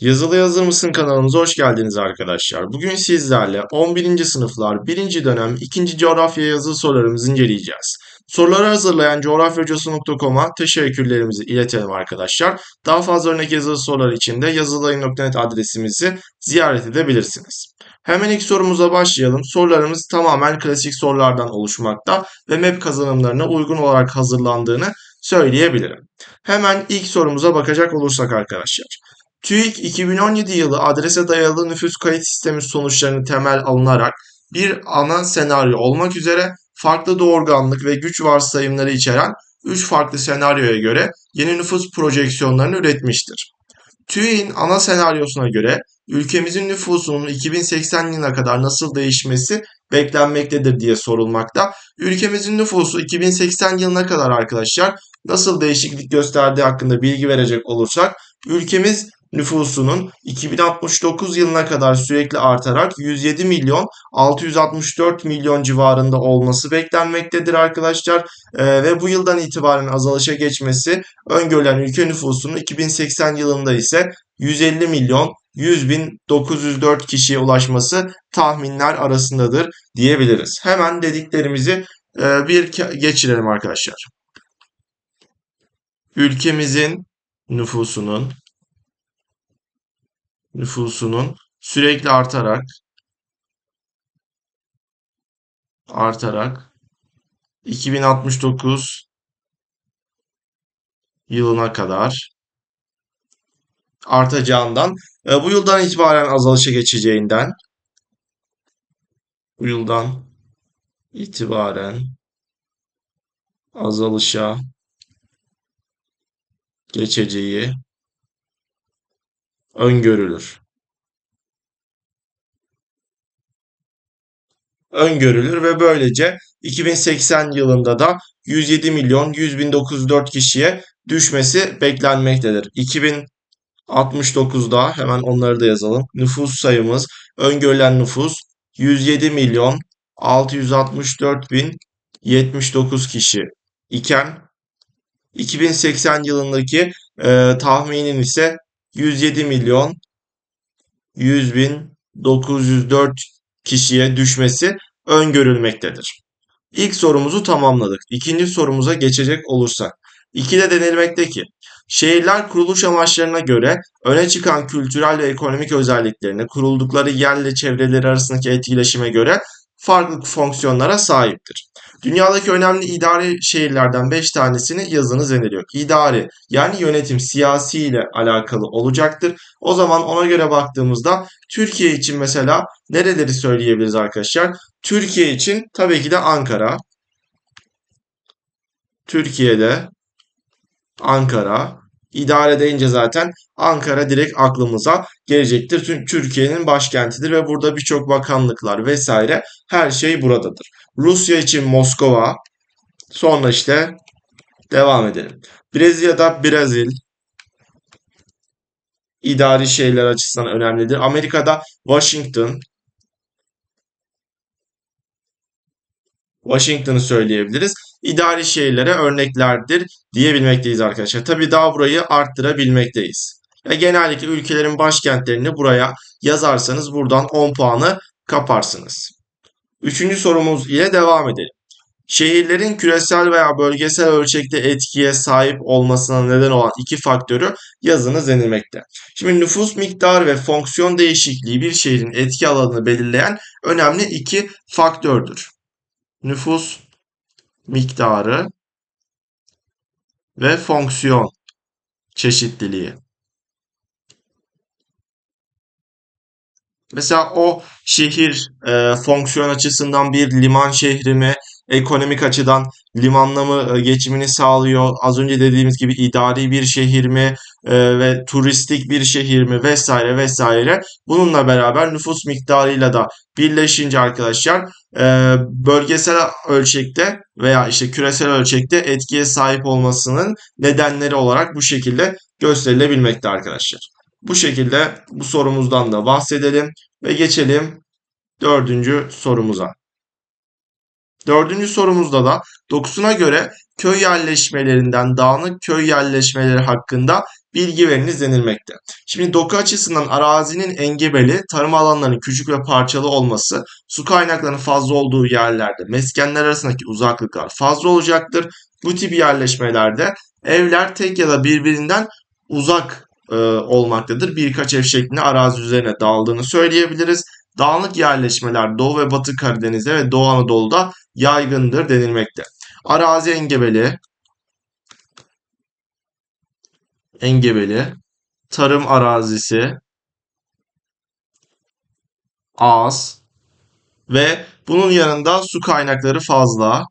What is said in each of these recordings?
Yazılı Yazır mısın kanalımıza hoş geldiniz arkadaşlar. Bugün sizlerle 11. sınıflar 1. dönem 2. coğrafya yazılı sorularımızı inceleyeceğiz. Soruları hazırlayan coğrafyacası.com'a teşekkürlerimizi iletelim arkadaşlar. Daha fazla örnek yazılı sorular için de yazılayım.net adresimizi ziyaret edebilirsiniz. Hemen ilk sorumuza başlayalım. Sorularımız tamamen klasik sorulardan oluşmakta ve MEP kazanımlarına uygun olarak hazırlandığını söyleyebilirim. Hemen ilk sorumuza bakacak olursak arkadaşlar. TÜİK 2017 yılı adrese dayalı nüfus kayıt sistemi sonuçlarını temel alınarak bir ana senaryo olmak üzere farklı doğurganlık ve güç varsayımları içeren 3 farklı senaryoya göre yeni nüfus projeksiyonlarını üretmiştir. TÜİK'in ana senaryosuna göre ülkemizin nüfusunun 2080 yılına kadar nasıl değişmesi beklenmektedir diye sorulmakta. Ülkemizin nüfusu 2080 yılına kadar arkadaşlar nasıl değişiklik gösterdiği hakkında bilgi verecek olursak ülkemiz nüfusunun 2069 yılına kadar sürekli artarak 107 milyon 664 milyon civarında olması beklenmektedir arkadaşlar. Ee, ve bu yıldan itibaren azalışa geçmesi öngörülen ülke nüfusunun 2080 yılında ise 150 milyon 100 bin 904 kişiye ulaşması tahminler arasındadır diyebiliriz. Hemen dediklerimizi e, bir geçirelim arkadaşlar. Ülkemizin nüfusunun nüfusunun sürekli artarak artarak 2069 yılına kadar artacağından e, bu yıldan itibaren azalışa geçeceğinden bu yıldan itibaren azalışa geçeceği öngörülür. Öngörülür ve böylece 2080 yılında da 107 milyon 100 bin 904 kişiye düşmesi beklenmektedir. 2069'da hemen onları da yazalım. Nüfus sayımız öngörülen nüfus 107 milyon 664 bin 79 kişi iken 2080 yılındaki e, tahminin ise 107 milyon 100 bin 904 kişiye düşmesi öngörülmektedir. İlk sorumuzu tamamladık. İkinci sorumuza geçecek olursak. 2'de denilmekte ki şehirler kuruluş amaçlarına göre öne çıkan kültürel ve ekonomik özelliklerini kuruldukları yerle çevreleri arasındaki etkileşime göre farklı fonksiyonlara sahiptir. Dünyadaki önemli idari şehirlerden 5 tanesini yazınız deniliyor. İdari yani yönetim siyasi ile alakalı olacaktır. O zaman ona göre baktığımızda Türkiye için mesela nereleri söyleyebiliriz arkadaşlar? Türkiye için tabii ki de Ankara. Türkiye'de Ankara. İdare deyince zaten Ankara direkt aklımıza gelecektir. Çünkü Türkiye'nin başkentidir ve burada birçok bakanlıklar vesaire her şey buradadır. Rusya için Moskova. Sonra işte devam edelim. Brezilya'da Brezil. İdari şeyler açısından önemlidir. Amerika'da Washington. Washington'ı söyleyebiliriz. İdari şeylere örneklerdir diyebilmekteyiz arkadaşlar. Tabi daha burayı arttırabilmekteyiz. Ya genellikle ülkelerin başkentlerini buraya yazarsanız buradan 10 puanı kaparsınız. Üçüncü sorumuz ile devam edelim. Şehirlerin küresel veya bölgesel ölçekte etkiye sahip olmasına neden olan iki faktörü yazınız denilmekte. Şimdi nüfus miktarı ve fonksiyon değişikliği bir şehrin etki alanını belirleyen önemli iki faktördür. Nüfus miktarı ve fonksiyon çeşitliliği. Mesela o şehir e, fonksiyon açısından bir liman şehri mi, ekonomik açıdan limanla mı e, geçimini sağlıyor? Az önce dediğimiz gibi idari bir şehir mi e, ve turistik bir şehir mi vesaire vesaire. Bununla beraber nüfus miktarıyla da birleşince arkadaşlar e, bölgesel ölçekte veya işte küresel ölçekte etkiye sahip olmasının nedenleri olarak bu şekilde gösterilebilmekte arkadaşlar. Bu şekilde bu sorumuzdan da bahsedelim ve geçelim dördüncü sorumuza. Dördüncü sorumuzda da dokusuna göre köy yerleşmelerinden dağınık köy yerleşmeleri hakkında bilgi veriniz denilmekte. Şimdi doku açısından arazinin engebeli, tarım alanlarının küçük ve parçalı olması, su kaynaklarının fazla olduğu yerlerde meskenler arasındaki uzaklıklar fazla olacaktır. Bu tip yerleşmelerde evler tek ya da birbirinden uzak e, olmaktadır. Birkaç ev şeklinde arazi üzerine dağıldığını söyleyebiliriz. Dağınık yerleşmeler Doğu ve Batı Karadeniz'de ve Doğu Anadolu'da yaygındır denilmekte. Arazi engebeli, engebeli, tarım arazisi az ve bunun yanında su kaynakları fazla.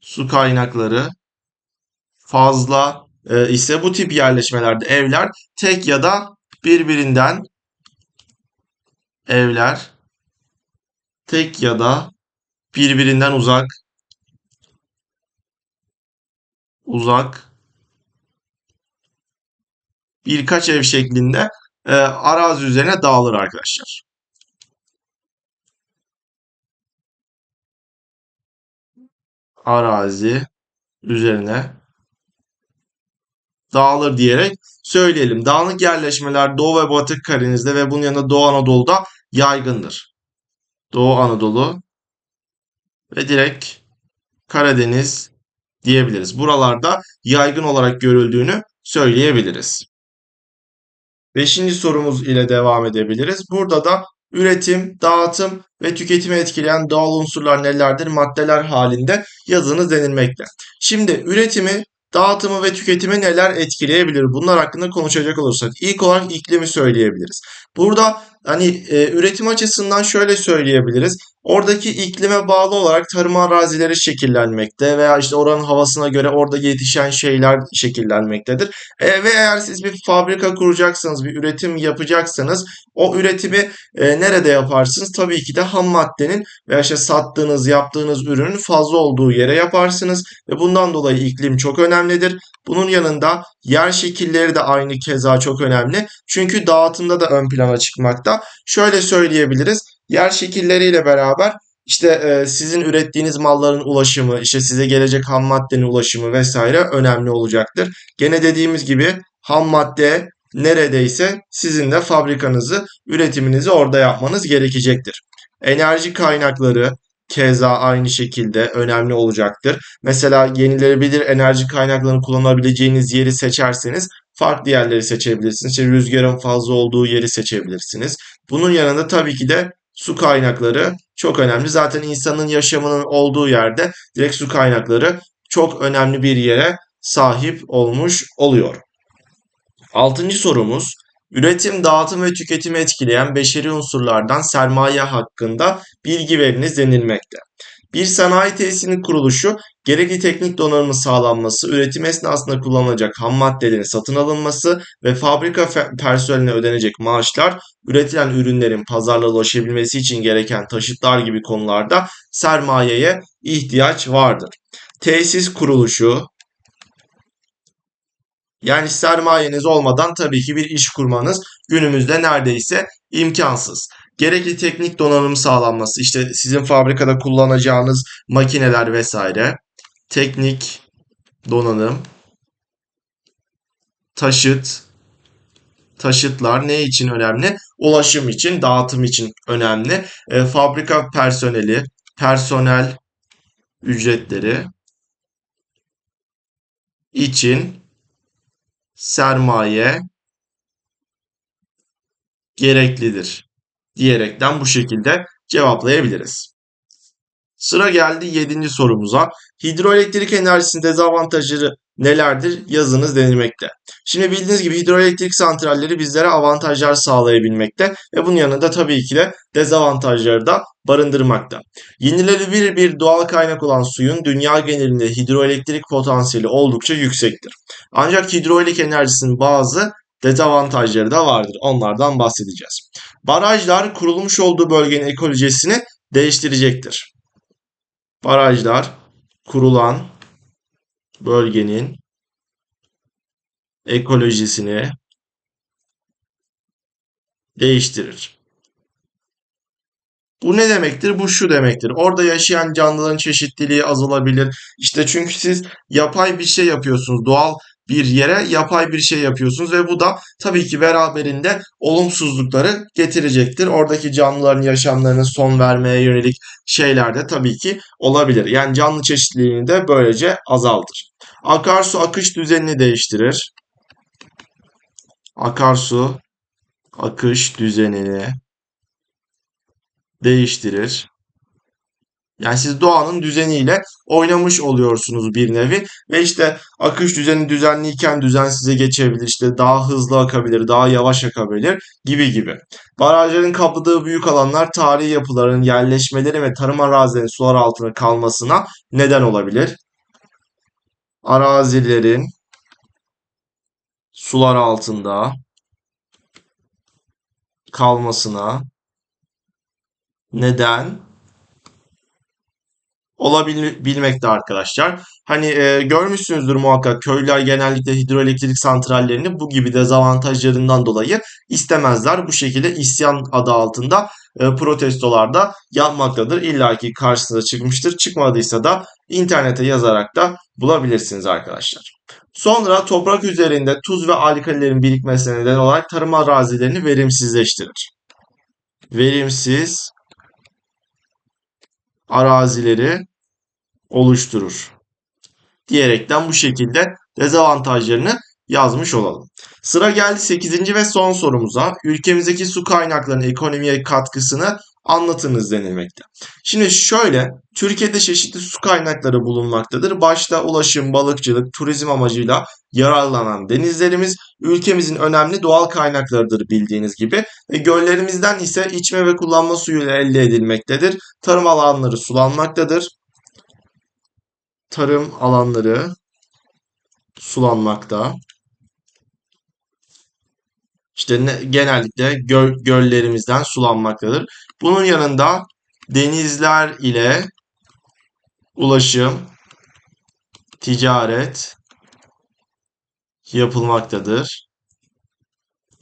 Su kaynakları fazla e, ise bu tip yerleşmelerde evler tek ya da birbirinden evler tek ya da birbirinden uzak uzak birkaç ev şeklinde e, arazi üzerine dağılır arkadaşlar. Arazi üzerine dağılır diyerek söyleyelim. Dağınık yerleşmeler Doğu ve Batı Karadeniz'de ve bunun yanında Doğu Anadolu'da yaygındır. Doğu Anadolu ve direkt Karadeniz diyebiliriz. Buralarda yaygın olarak görüldüğünü söyleyebiliriz. Beşinci sorumuz ile devam edebiliriz. Burada da üretim, dağıtım ve tüketimi etkileyen doğal unsurlar nelerdir? Maddeler halinde yazınız denilmekte. Şimdi üretimi, dağıtımı ve tüketimi neler etkileyebilir? Bunlar hakkında konuşacak olursak ilk olarak iklimi söyleyebiliriz. Burada hani e, üretim açısından şöyle söyleyebiliriz. Oradaki iklime bağlı olarak tarım arazileri şekillenmekte veya işte oranın havasına göre orada yetişen şeyler şekillenmektedir. E, ve eğer siz bir fabrika kuracaksanız, bir üretim yapacaksanız o üretimi e, nerede yaparsınız? Tabii ki de ham maddenin veya işte sattığınız, yaptığınız ürünün fazla olduğu yere yaparsınız ve bundan dolayı iklim çok önemlidir. Bunun yanında yer şekilleri de aynı keza çok önemli. Çünkü dağıtımda da ön plana çıkmakta. Şöyle söyleyebiliriz. Yer şekilleriyle beraber işte e, sizin ürettiğiniz malların ulaşımı, işte size gelecek ham maddenin ulaşımı vesaire önemli olacaktır. Gene dediğimiz gibi ham madde neredeyse sizin de fabrikanızı, üretiminizi orada yapmanız gerekecektir. Enerji kaynakları keza aynı şekilde önemli olacaktır. Mesela yenilenebilir enerji kaynaklarını kullanabileceğiniz yeri seçerseniz farklı yerleri seçebilirsiniz. İşte rüzgarın fazla olduğu yeri seçebilirsiniz. Bunun yanında tabii ki de su kaynakları çok önemli. Zaten insanın yaşamının olduğu yerde direkt su kaynakları çok önemli bir yere sahip olmuş oluyor. Altıncı sorumuz Üretim, dağıtım ve tüketimi etkileyen beşeri unsurlardan sermaye hakkında bilgi veriniz denilmekte. Bir sanayi tesisinin kuruluşu, gerekli teknik donanımın sağlanması, üretim esnasında kullanılacak ham maddelerin satın alınması ve fabrika personeline ödenecek maaşlar, üretilen ürünlerin pazarlara ulaşabilmesi için gereken taşıtlar gibi konularda sermayeye ihtiyaç vardır. Tesis kuruluşu, yani sermayeniz olmadan tabii ki bir iş kurmanız günümüzde neredeyse imkansız. Gerekli teknik donanım sağlanması, işte sizin fabrikada kullanacağınız makineler vesaire, teknik donanım, taşıt, taşıtlar ne için önemli? Ulaşım için, dağıtım için önemli. E, fabrika personeli, personel ücretleri için sermaye gereklidir diyerekten bu şekilde cevaplayabiliriz. Sıra geldi 7. sorumuza. Hidroelektrik enerjisinin dezavantajları nelerdir? Yazınız denilmekte. Şimdi bildiğiniz gibi hidroelektrik santralleri bizlere avantajlar sağlayabilmekte ve bunun yanında tabii ki de dezavantajları da barındırmakta. Yenilenebilir bir doğal kaynak olan suyun dünya genelinde hidroelektrik potansiyeli oldukça yüksektir. Ancak hidroelektrik enerjisinin bazı dezavantajları da vardır. Onlardan bahsedeceğiz. Barajlar kurulmuş olduğu bölgenin ekolojisini değiştirecektir. Barajlar kurulan bölgenin ekolojisini değiştirir. Bu ne demektir? Bu şu demektir. Orada yaşayan canlıların çeşitliliği azalabilir. İşte çünkü siz yapay bir şey yapıyorsunuz. Doğal bir yere yapay bir şey yapıyorsunuz ve bu da tabii ki beraberinde olumsuzlukları getirecektir. Oradaki canlıların yaşamlarına son vermeye yönelik şeyler de tabii ki olabilir. Yani canlı çeşitliliğini de böylece azaltır. Akarsu akış düzenini değiştirir. Akarsu akış düzenini değiştirir. Yani siz doğanın düzeniyle oynamış oluyorsunuz bir nevi ve işte akış düzeni düzenliyken düzen size geçebilir, işte daha hızlı akabilir, daha yavaş akabilir gibi gibi. Barajların kapladığı büyük alanlar tarihi yapıların, yerleşmeleri ve tarım arazilerinin sular altında kalmasına neden olabilir. Arazilerin sular altında kalmasına neden olabilmekte arkadaşlar. Hani e, görmüşsünüzdür muhakkak köylüler genellikle hidroelektrik santrallerini bu gibi dezavantajlarından dolayı istemezler. Bu şekilde isyan adı altında e, protestolarda yapmaktadır. İlla ki karşınıza çıkmıştır. Çıkmadıysa da internete yazarak da bulabilirsiniz arkadaşlar. Sonra toprak üzerinde tuz ve alkalilerin birikmesine neden olarak tarım arazilerini verimsizleştirir. Verimsiz arazileri oluşturur. Diyerekten bu şekilde dezavantajlarını yazmış olalım. Sıra geldi 8. ve son sorumuza. Ülkemizdeki su kaynaklarının ekonomiye katkısını anlatınız denilmekte. Şimdi şöyle, Türkiye'de çeşitli su kaynakları bulunmaktadır. Başta ulaşım, balıkçılık, turizm amacıyla yararlanan denizlerimiz ülkemizin önemli doğal kaynaklarıdır bildiğiniz gibi. Ve göllerimizden ise içme ve kullanma suyu elde edilmektedir. Tarım alanları sulanmaktadır. Tarım alanları sulanmakta. İşte ne, genellikle göl, göllerimizden sulanmaktadır. Bunun yanında denizler ile ulaşım, ticaret yapılmaktadır.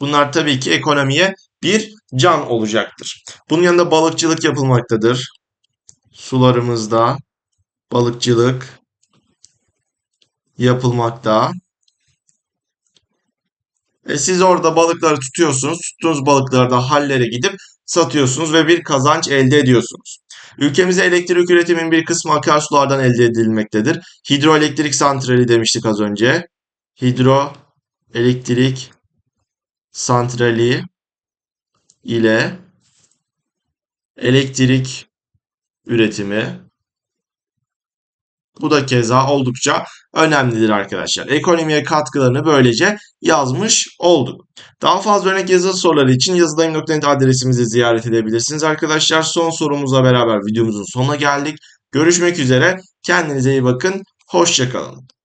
Bunlar tabii ki ekonomiye bir can olacaktır. Bunun yanında balıkçılık yapılmaktadır. Sularımızda balıkçılık yapılmakta. E siz orada balıkları tutuyorsunuz. Tuttuğunuz balıkları da hallere gidip satıyorsunuz ve bir kazanç elde ediyorsunuz. Ülkemizde elektrik üretimin bir kısmı akarsulardan elde edilmektedir. Hidroelektrik santrali demiştik az önce. Hidroelektrik santrali ile elektrik üretimi bu da keza oldukça önemlidir arkadaşlar. Ekonomiye katkılarını böylece yazmış olduk. Daha fazla örnek yazılı soruları için yazıdayım.net adresimizi ziyaret edebilirsiniz arkadaşlar. Son sorumuzla beraber videomuzun sonuna geldik. Görüşmek üzere. Kendinize iyi bakın. Hoşçakalın.